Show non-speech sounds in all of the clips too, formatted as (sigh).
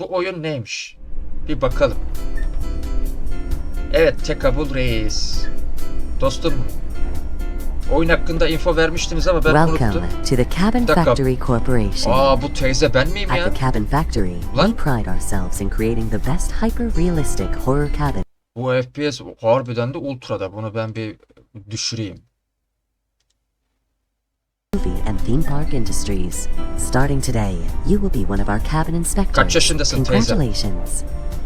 Bu oyun neymiş? Bir bakalım. Evet, Tekabul Reis. Dostum, oyun hakkında info vermiştiniz ama ben unuttum. Welcome to the Cabin. Factory Corporation. Aa bu teyze ben miyim At ya? the Cabin Factory, Lan. we pride ourselves in creating the best hyper-realistic horror cabin Bu FPS harbiden de ultrada. Bunu ben bir düşüreyim. Movie and theme park industries. Starting today, you will be one of our cabin inspectors. Kaç yaşındasın teyze? Congratulations.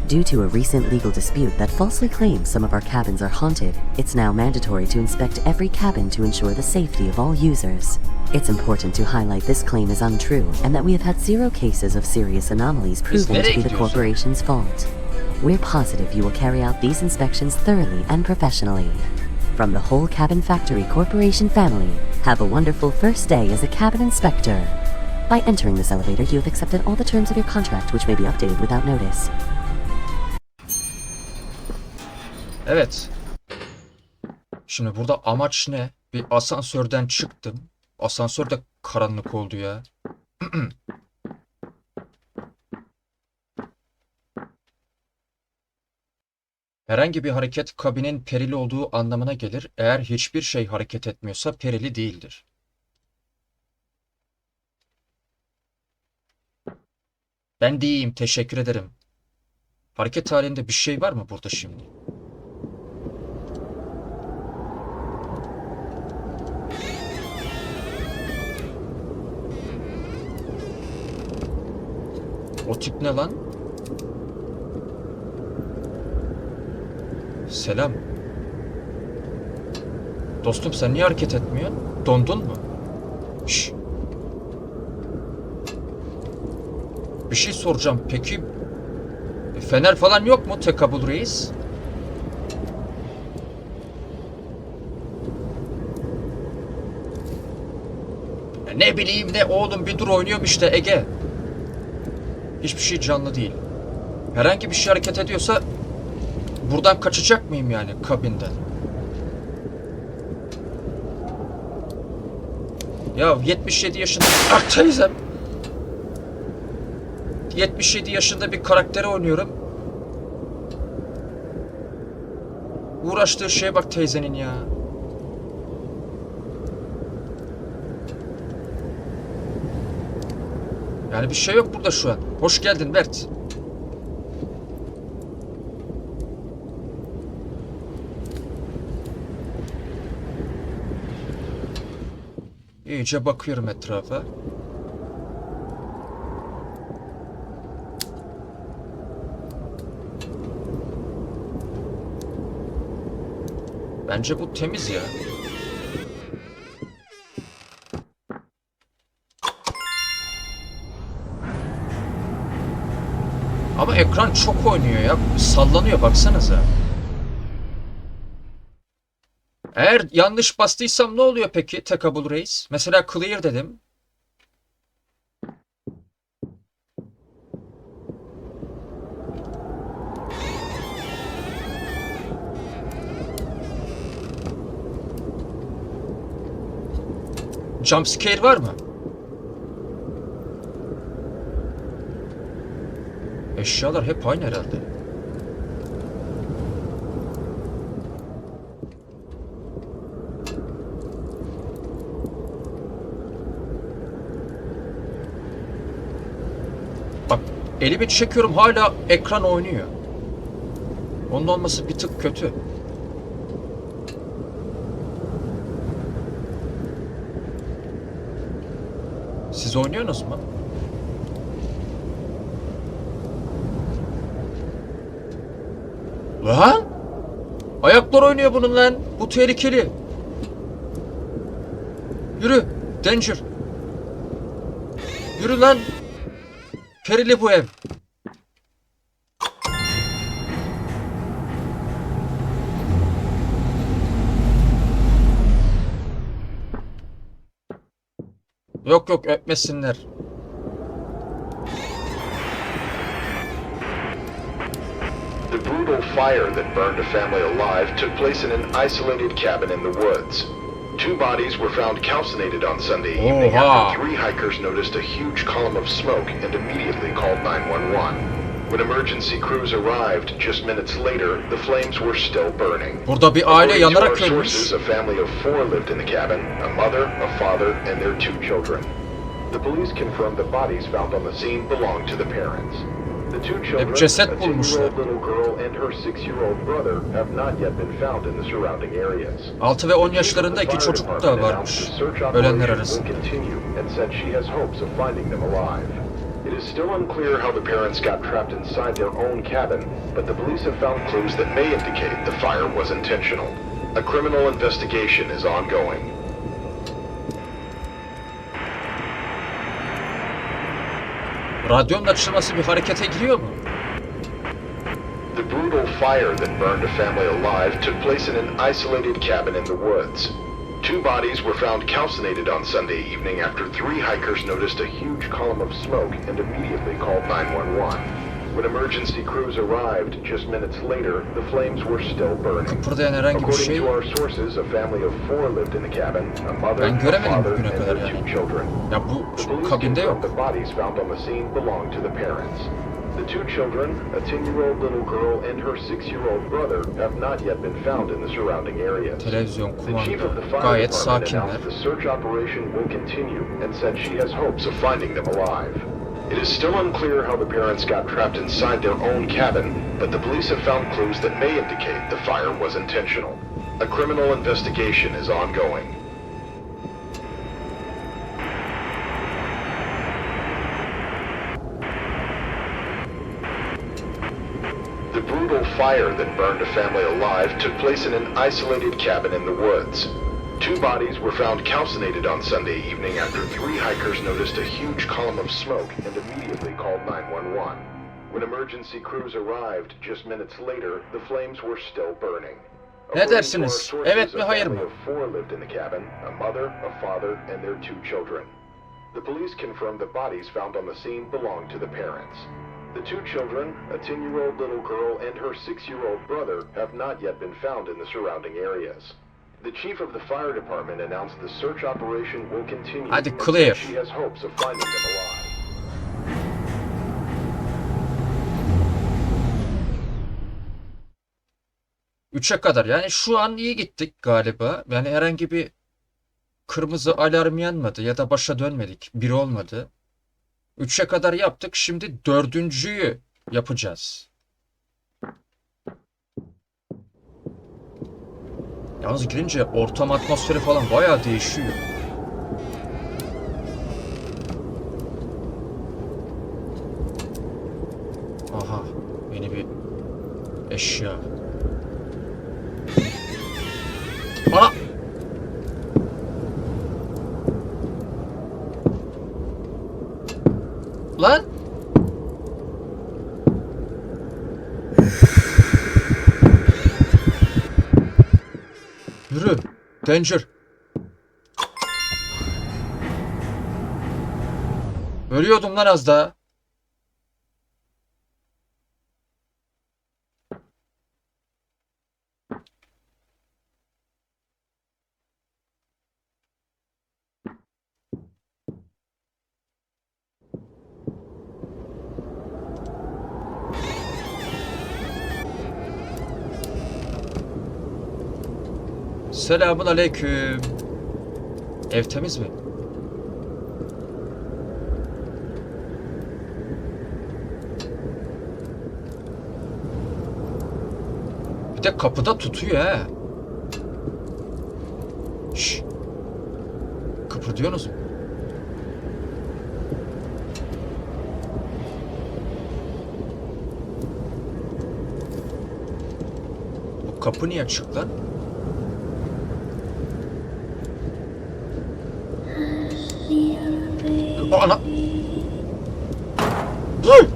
Due to a recent legal dispute that falsely claims some of our cabins are haunted, it's now mandatory to inspect every cabin to ensure the safety of all users. It's important to highlight this claim is untrue and that we have had zero cases of serious anomalies proven to be the corporation's fault. We're positive you will carry out these inspections thoroughly and professionally. From the whole Cabin Factory Corporation family, have a wonderful first day as a cabin inspector. By entering this elevator, you have accepted all the terms of your contract, which may be updated without notice. Evet. Şimdi burada amaç ne? Bir asansörden çıktım. Asansör de karanlık oldu ya. (clears throat) Herhangi bir hareket kabinin perili olduğu anlamına gelir. Eğer hiçbir şey hareket etmiyorsa perili değildir. Ben de iyiyim, teşekkür ederim. Hareket halinde bir şey var mı burada şimdi? O tip ne lan? Selam. Dostum sen niye hareket etmiyorsun? Dondun mu? Şş. Bir şey soracağım. Peki e, fener falan yok mu Tekabul Reis? Ne bileyim ne oğlum bir dur oynuyorum işte Ege. Hiçbir şey canlı değil. Herhangi bir şey hareket ediyorsa buradan kaçacak mıyım yani kabinden? Ya 77 yaşında ah teyzem. 77 yaşında bir karakteri oynuyorum. Uğraştığı şeye bak teyzenin ya. Yani bir şey yok burada şu an. Hoş geldin Mert. İyice bakıyorum etrafa. Bence bu temiz ya. Ama ekran çok oynuyor ya. Sallanıyor baksanıza. Eğer yanlış bastıysam ne oluyor peki Tekabul Reis? Mesela clear dedim. Jump scare var mı? Eşyalar hep aynı herhalde. Bak elimi çekiyorum hala ekran oynuyor. Onun olması bir tık kötü. Siz oynuyorsunuz mu? Lan! Ayaklar oynuyor bunun lan. Bu tehlikeli. Yürü. Danger. Yürü lan. Perili bu. Yok yok öpmesinler. The brutal fire that burned a family alive took place in an isolated cabin in the woods. Two bodies were found calcinated on Sunday evening Oha. after three hikers noticed a huge column of smoke and immediately called 911. When emergency crews arrived just minutes later, the flames were still burning. Burada bir aile According to yanarak our ölmüş. sources, a family of four lived in the cabin, a mother, a father, and their two children. The police confirmed the bodies found on the scene belonged to the parents. The two children, ceset a bulmuşlar. 10-year-old little girl and her six-year-old brother, have not yet been found in the surrounding areas. 6 ve 10 yaşlarında iki çocuk da varmış. Ölenler arasında. And said she has hopes of finding them alive. It is still unclear how the parents got trapped inside their own cabin, but the police have found clues that may indicate the fire was intentional. A criminal investigation is ongoing. Radyonun açılması bir harekete giriyor mu? The brutal fire that burned a family alive took place in an isolated cabin in the woods. Two bodies were found calcinated on Sunday evening after three hikers noticed a huge column of smoke and immediately called 911. When emergency crews arrived just minutes later, the flames were still burning. Kıpırdayan herhangi bir According to our sources, a family of four lived in the cabin, a mother, Ben a father, and their yani. two children. Ya bu The kabinde yok. The bodies found on the scene belonged to the parents. The two children, a 10-year-old little girl and her 6-year-old brother, have not yet been found in the surrounding areas. Televizyon, The chief of the kumanda. fire Gayet department sakinler. the search operation will continue and said she has hopes of finding them alive. It is still unclear how the parents got trapped inside their own cabin, but the police have found clues that may indicate the fire was intentional. A criminal investigation is ongoing. The brutal fire that burned a family alive took place in an isolated cabin in the woods. Two bodies were found calcinated on Sunday evening after three hikers noticed a huge column of smoke and immediately called 911. When emergency crews arrived just minutes later, the flames were still burning. Ne dersiniz? Evet mi, a hayır mı? four lived in the cabin, a mother, a father, and their two children. The police confirmed the bodies found on the scene belonged to the parents. The two children, a 10-year-old little girl and her 6-year-old brother, have not yet been found in the surrounding areas. The chief of the fire department announced the search operation will continue. Hadi clear. She has hopes of finding them alive. Üçe kadar. Yani şu an iyi gittik galiba. Yani herhangi bir kırmızı alarm yanmadı ya da başa dönmedik. Bir olmadı. Üçe kadar yaptık. Şimdi dördüncüyü yapacağız. Yalnız girince ortam atmosferi falan bayağı değişiyor. Aha, yeni bir eşya. Ana! Lan! Yürü. Danger. Ölüyordum lan az daha. Selamun aleyküm. Ev temiz mi? Bir de kapıda tutuyor ha. Şş. Kıpırdıyorsunuz mu? Bu kapı niye açık lan? Ana! Dur!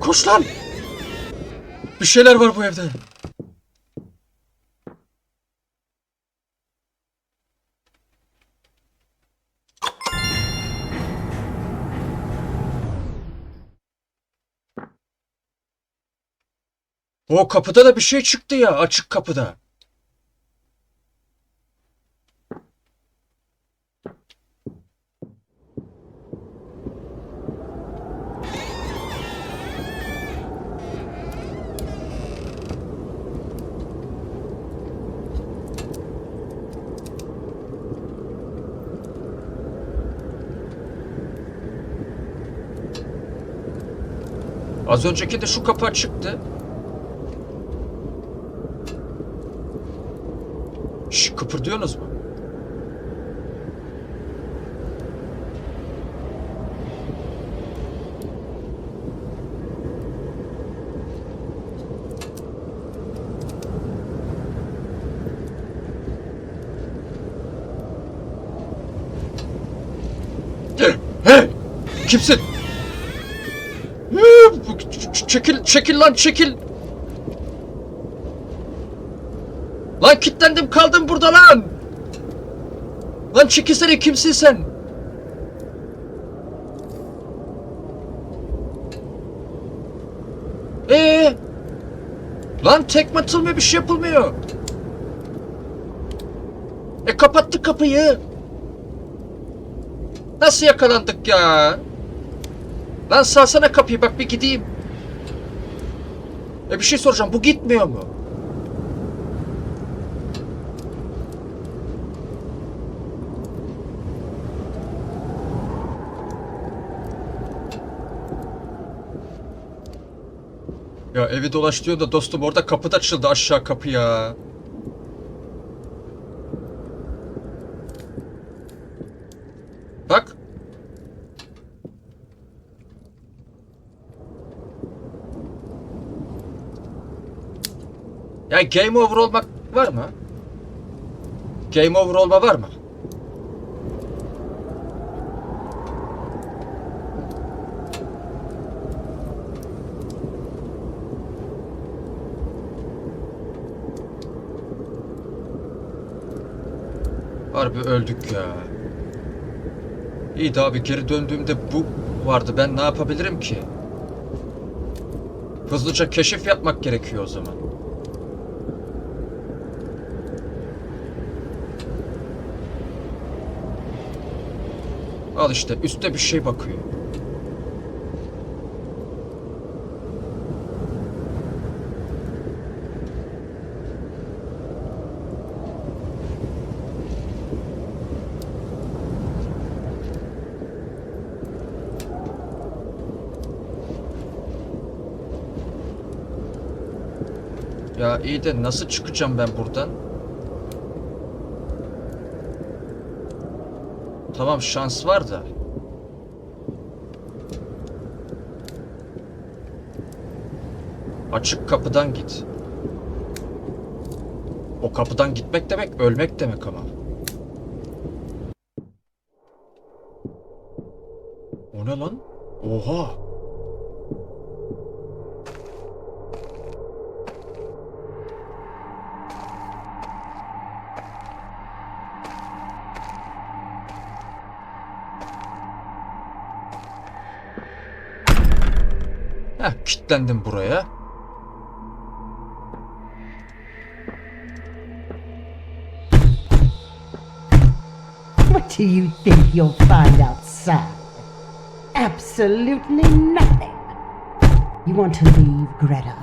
Koş lan! Bir şeyler var bu evde. O kapıda da bir şey çıktı ya açık kapıda. Az önceki de şu kapı açıktı. Şş, kıpırdıyorsunuz mu? Hey! Kimsin? Çekil, çekil lan çekil. Lan kilitlendim kaldım burada lan. Lan çekilsene kimsin sen? Ee? Lan tekme atılmıyor bir şey yapılmıyor. E kapattık kapıyı. Nasıl yakalandık ya? Lan salsana kapıyı bak bir gideyim. E bir şey soracağım bu gitmiyor mu? Ya evi dolaş diyor da dostum orada kapı açıldı aşağı kapı ya. Bak. Ya game over olmak var mı? Game over olma var mı? Harbi öldük ya. İyi de abi geri döndüğümde bu vardı. Ben ne yapabilirim ki? Hızlıca keşif yapmak gerekiyor o zaman. Al işte üstte bir şey bakıyor. Ya iyi de nasıl çıkacağım ben buradan? Tamam şans var da. Açık kapıdan git. O kapıdan gitmek demek ölmek demek ama. Kilitlendim buraya. What do you think you'll find outside? Absolutely nothing. You want to leave, Greta?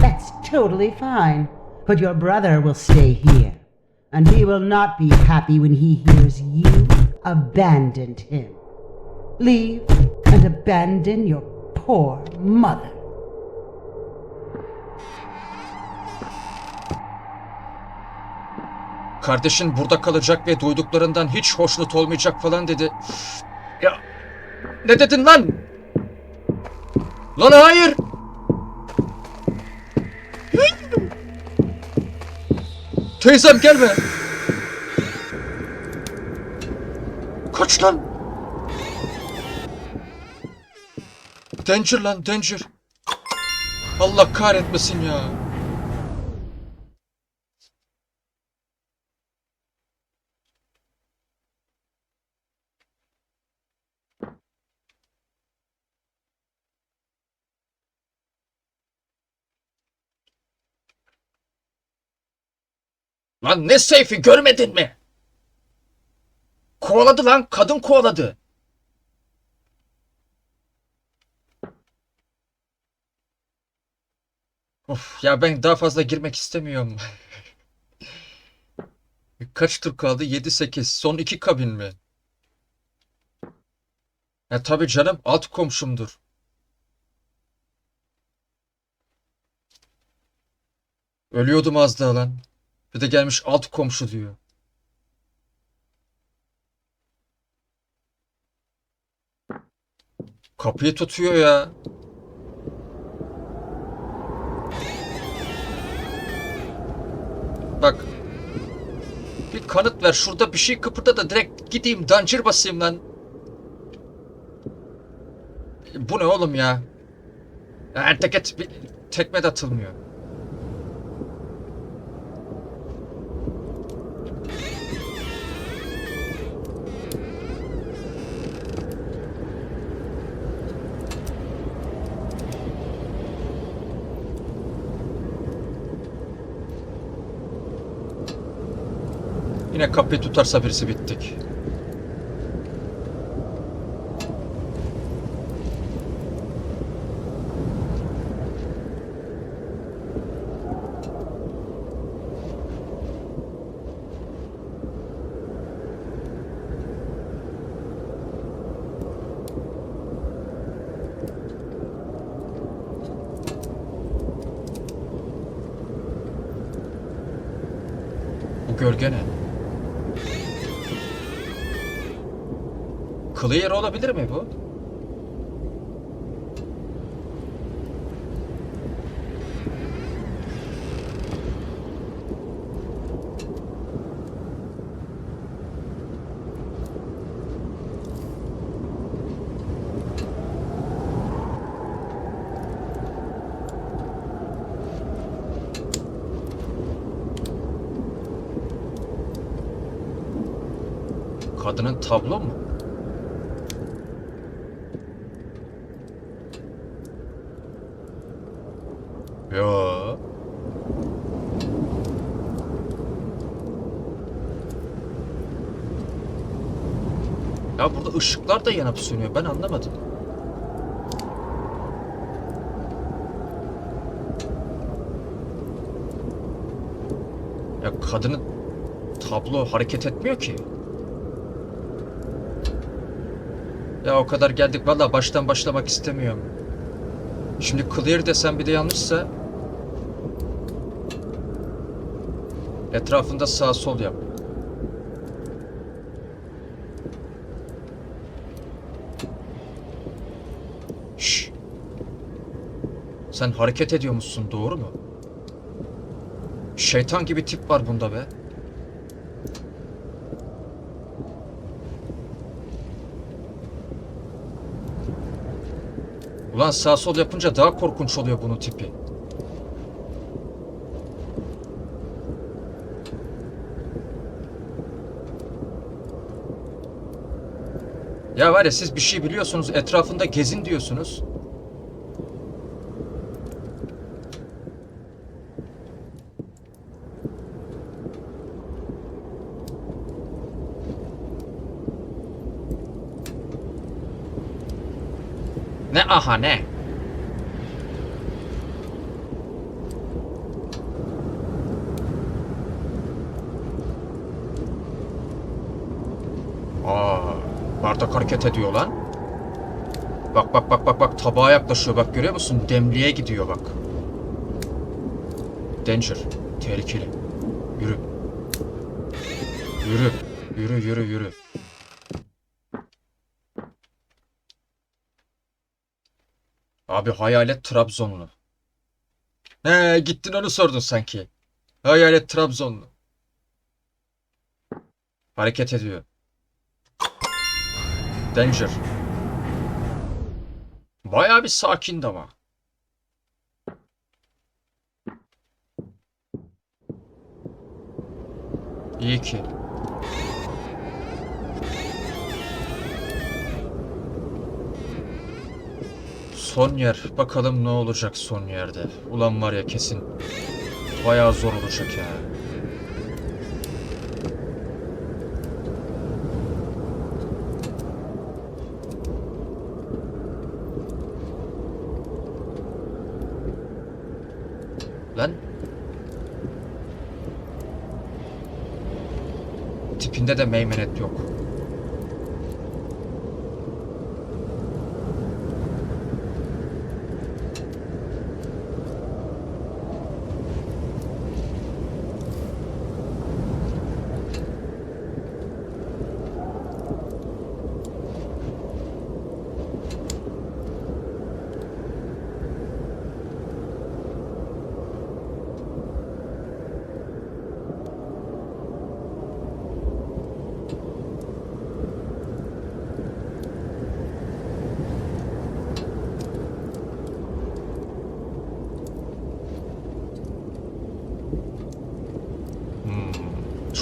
That's totally fine. But your brother will stay here. And he will not be happy when he hears you abandoned him. Leave and abandon your poor mother. Kardeşin burada kalacak ve duyduklarından hiç hoşnut olmayacak falan dedi. Ya ne dedin lan? Lan hayır. Teyzem gelme. Kaç lan. Danger lan danger. Allah kahretmesin ya. Lan ne seyfi görmedin mi? Kovaladı lan kadın kovaladı. Of ya ben daha fazla girmek istemiyorum. (laughs) Kaç tur kaldı? 7-8. Son iki kabin mi? Ya tabii canım alt komşumdur. Ölüyordum az daha lan. Bir de gelmiş alt komşu diyor. Kapıyı tutuyor ya. Bak. Bir kanıt ver. Şurada bir şey kıpırda da direkt gideyim dancır basayım lan. Bu ne oğlum ya? Ya Erteket bir tekme de atılmıyor. Yine kapıyı tutarsa birisi bittik. Bu gölge ne? Clear olabilir mi bu? Kadının tablo mu? Yo. Ya burada ışıklar da yanıp sönüyor. Ben anlamadım. Ya kadının tablo hareket etmiyor ki. Ya o kadar geldik valla baştan başlamak istemiyorum. Şimdi clear desem bir de yanlışsa etrafında sağ sol yap. Sen hareket ediyor musun doğru mu? Şeytan gibi tip var bunda be. Ulan sağ sol yapınca daha korkunç oluyor bunun tipi. Ya var ya siz bir şey biliyorsunuz etrafında gezin diyorsunuz. Ne aha ne? Aa, bardak hareket ediyor lan. Bak bak bak bak bak tabağa yaklaşıyor bak görüyor musun? Demliğe gidiyor bak. Danger. Tehlikeli. Yürü. Yürü. Yürü yürü yürü. Abi hayalet Trabzonlu. He gittin onu sordun sanki. Hayalet Trabzonlu. Hareket ediyor. Danger. Bayağı bir sakindi ama. İyi ki. Son yer. Bakalım ne olacak son yerde. Ulan var ya kesin. Bayağı zor olacak ya. Lan. Tipinde de meymenet yok.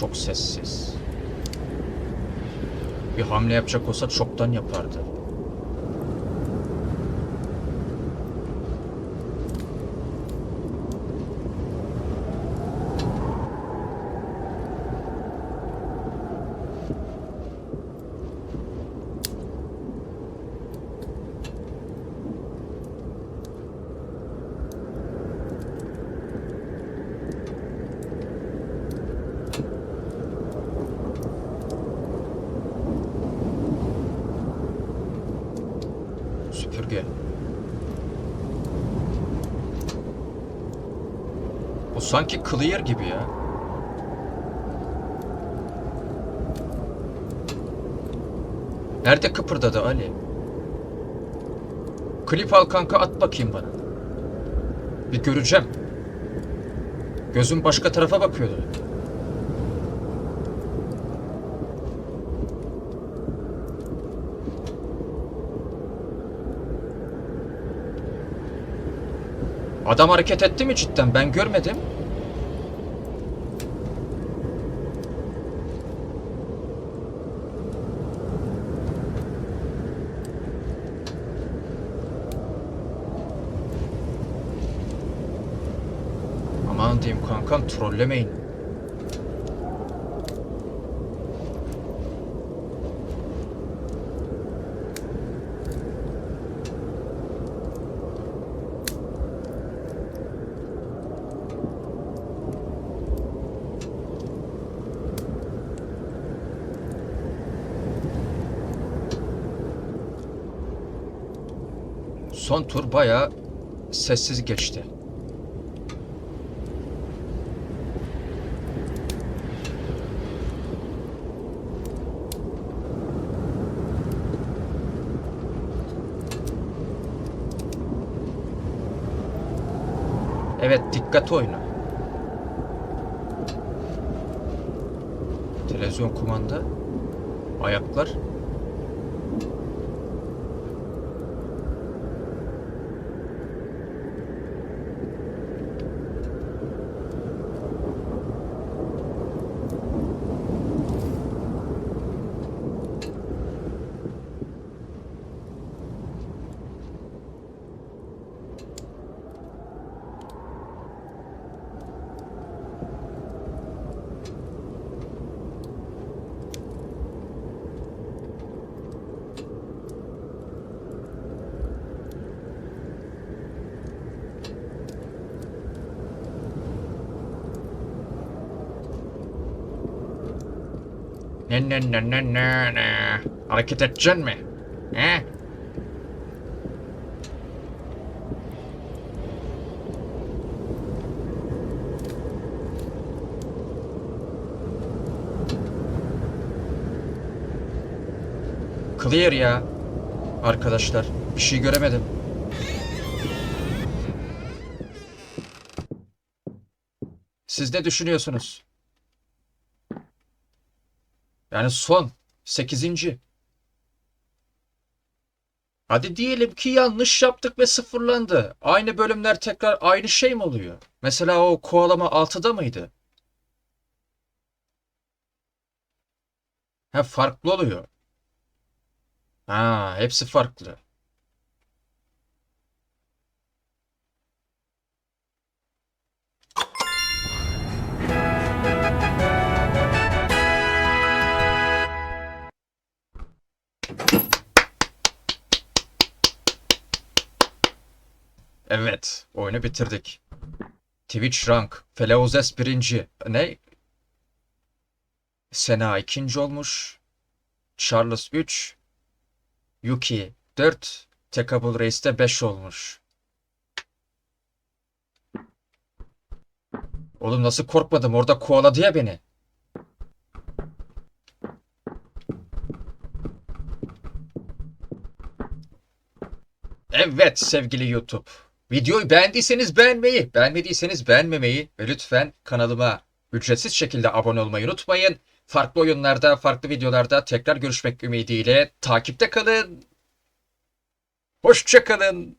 çok sessiz. Bir hamle yapacak olsa çoktan yapardı. Süpürge. Bu sanki clear gibi ya. Nerede kıpırdadı Ali? Klip al kanka at bakayım bana. Bir göreceğim. Gözüm başka tarafa bakıyordu. Adam hareket etti mi cidden? Ben görmedim. Kankam trollemeyin. Son tur bayağı sessiz geçti. Oyunu. Televizyon kumanda. Ayaklar. Ne ne ne ne ne ne. Hareket edeceksin mi? He? Clear ya. Arkadaşlar bir şey göremedim. Siz ne düşünüyorsunuz? Yani son. Sekizinci. Hadi diyelim ki yanlış yaptık ve sıfırlandı. Aynı bölümler tekrar aynı şey mi oluyor? Mesela o koalama 6'da mıydı? Ha farklı oluyor. Ha hepsi farklı. Evet, oyunu bitirdik. Twitch rank, Felauzes birinci. Ne? Sena ikinci olmuş. Charles 3. Yuki 4. Tekabul Reis de 5 olmuş. Oğlum nasıl korkmadım orada kovaladı ya beni. Evet sevgili YouTube. Videoyu beğendiyseniz beğenmeyi, beğenmediyseniz beğenmemeyi ve lütfen kanalıma ücretsiz şekilde abone olmayı unutmayın. Farklı oyunlarda, farklı videolarda tekrar görüşmek ümidiyle takipte kalın. Hoşça kalın.